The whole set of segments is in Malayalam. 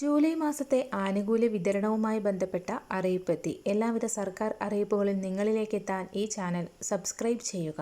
ജൂലൈ മാസത്തെ ആനുകൂല്യ വിതരണവുമായി ബന്ധപ്പെട്ട അറിയിപ്പെത്തി. എല്ലാവിധ സർക്കാർ അറിയിപ്പുകളും നിങ്ങളിലേക്ക് എത്താൻ ഈ ചാനൽ സബ്സ്ക്രൈബ് ചെയ്യുക.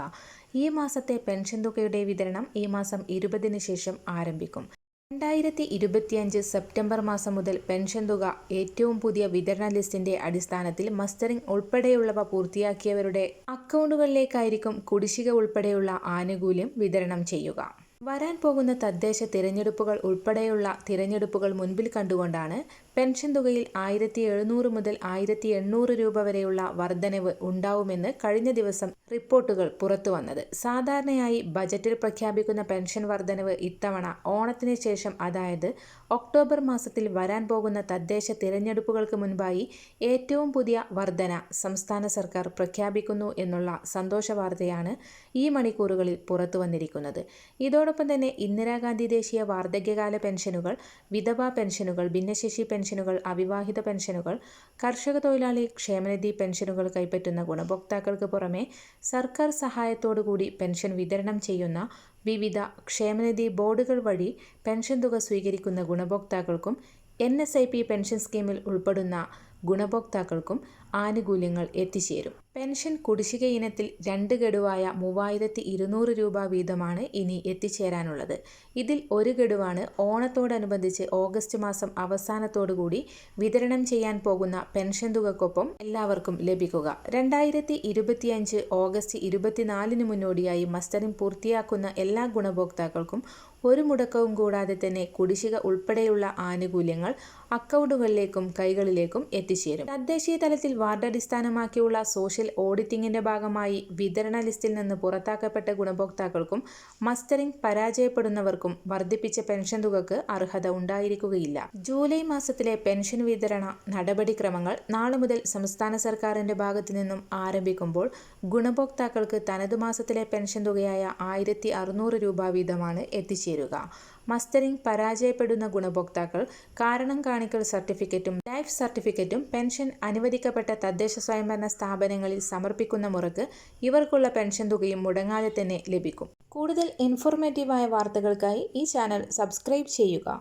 ഈ മാസത്തെ പെൻഷൻ തുകയുടെ വിതരണം ഈ മാസം ഇരുപതിന് ശേഷം ആരംഭിക്കും. രണ്ടായിരത്തി ഇരുപത്തിയഞ്ച് സെപ്റ്റംബർ മാസം മുതൽ പെൻഷൻ തുക ഏറ്റവും പുതിയ വിതരണ ലിസ്റ്റിന്റെ അടിസ്ഥാനത്തിൽ മസ്റ്ററിംഗ് ഉൾപ്പെടെയുള്ളവ പൂർത്തിയാക്കിയവരുടെ അക്കൗണ്ടുകളിലേക്കായിരിക്കും കുടിശ്ശിക ഉൾപ്പെടെയുള്ള ആനുകൂല്യം വിതരണം ചെയ്യുക. വരാൻ പോകുന്ന തദ്ദേശ തിരഞ്ഞെടുപ്പുകൾ ഉൾപ്പെടെയുള്ള തിരഞ്ഞെടുപ്പുകൾ മുൻപിൽ കണ്ടുകൊണ്ടാണ് പെൻഷൻ തുകയിൽ ആയിരത്തി എഴുന്നൂറ് മുതൽ ആയിരത്തി എണ്ണൂറ് രൂപ വരെയുള്ള വർധനവ് ഉണ്ടാവുമെന്ന് കഴിഞ്ഞ ദിവസം റിപ്പോർട്ടുകൾ പുറത്തുവന്നത് സാധാരണയായി ബജറ്റിൽ പ്രഖ്യാപിക്കുന്ന പെൻഷൻ വർധനവ് ഇത്തവണ ഓണത്തിന് ശേഷം അതായത് ഒക്ടോബർ മാസത്തിൽ വരാൻ പോകുന്ന തദ്ദേശ തിരഞ്ഞെടുപ്പുകൾക്ക് മുൻപായി ഏറ്റവും പുതിയ വർധന സംസ്ഥാന സർക്കാർ പ്രഖ്യാപിക്കുന്നു എന്നുള്ള സന്തോഷ വാർത്തയാണ് ഈ മണിക്കൂറുകളിൽ പുറത്തു വന്നിരിക്കുന്നത്. ഇതോടൊപ്പം തന്നെ ഇന്ദിരാഗാന്ധി ദേശീയ വാർദ്ധക്യകാല പെൻഷനുകൾ വിധവാ പെൻഷനുകൾ ഭിന്നശേഷി പെൻഷനുകൾ അവിവാഹിത പെൻഷനുകൾ കർഷക തൊഴിലാളി ക്ഷേമനിധി പെൻഷനുകൾ കൈപ്പറ്റുന്ന ഗുണഭോക്താക്കൾക്ക് പുറമെ സർക്കാർ സഹായത്തോടുകൂടി പെൻഷൻ വിതരണം ചെയ്യുന്ന വിവിധ ക്ഷേമനിധി ബോർഡുകൾ വഴി പെൻഷൻ തുക സ്വീകരിക്കുന്ന ഗുണഭോക്താക്കൾക്കും N S I P pension സ്കീമിൽ ഉൾപ്പെടുന്ന ഗുണഭോക്താക്കൾക്കും ആനുകൂല്യങ്ങൾ എത്തിച്ചേരും. പെൻഷൻ കുടിശ്ശിക ഇനത്തിൽ രണ്ട് ഗഡുവായ മൂവായിരത്തി ഇരുന്നൂറ് രൂപ വീതമാണ് ഇനി എത്തിച്ചേരാനുള്ളത്. ഇതിൽ ഒരു ഗഡുവാണ് ഓണത്തോടനുബന്ധിച്ച് ഓഗസ്റ്റ് മാസം അവസാനത്തോടുകൂടി വിതരണം ചെയ്യാൻ പോകുന്ന പെൻഷൻ തുകക്കൊപ്പം എല്ലാവർക്കും ലഭിക്കുക. രണ്ടായിരത്തി ഇരുപത്തിയഞ്ച് ഓഗസ്റ്റ് ഇരുപത്തിനാലിന് മുന്നോടിയായി മസ്റ്ററിംഗ് പൂർത്തിയാക്കുന്ന എല്ലാ ഗുണഭോക്താക്കൾക്കും ഒരു മുടക്കവും കൂടാതെ തന്നെ കുടിശ്ശിക ഉൾപ്പെടെയുള്ള ആനുകൂല്യങ്ങൾ അക്കൗണ്ടുകളിലേക്കും കൈകളിലേക്കും എത്തിച്ചേരും. തദ്ദേശീയ തലത്തിൽ വാർഡ് അടിസ്ഥാനമാക്കിയുള്ള സോഷ്യൽ ഓഡിറ്റിംഗിന്റെ ഭാഗമായി വിതരണ ലിസ്റ്റിൽ നിന്ന് പുറത്താക്കപ്പെട്ട ഗുണഭോക്താക്കൾക്കും മസ്റ്ററിംഗ് പരാജയപ്പെടുന്നവർക്കും വർദ്ധിപ്പിച്ച പെൻഷൻ തുകക്ക് അർഹത ഉണ്ടായിരിക്കുകയില്ല. ജൂലൈ മാസത്തിലെ പെൻഷൻ വിതരണ നടപടിക്രമങ്ങൾ നാളെ മുതൽ സംസ്ഥാന സർക്കാരിന്റെ ഭാഗത്തു നിന്നും ആരംഭിക്കുമ്പോൾ ഗുണഭോക്താക്കൾക്ക് തനതു മാസത്തിലെ പെൻഷൻ തുകയായ ആയിരത്തി രൂപ വീതമാണ് എത്തിച്ചേരുക മസ്റ്ററിംഗ് പരാജയപ്പെടുന്ന ഗുണഭോക്താക്കൾ കാരണം കാണിക്കൽ സർട്ടിഫിക്കറ്റും ലൈഫ് സർട്ടിഫിക്കറ്റും പെൻഷൻ അനുവദിക്കപ്പെട്ട തദ്ദേശ സ്വയംഭരണ സ്ഥാപനങ്ങളിൽ സമർപ്പിക്കുന്ന മുറക്ക് ഇവർക്കുള്ള പെൻഷൻ തുകയും മുടങ്ങാതെ തന്നെ ലഭിക്കും. കൂടുതൽ ഇൻഫോർമേറ്റീവായ വാർത്തകൾക്കായി ഈ ചാനൽ സബ്സ്ക്രൈബ് ചെയ്യുക.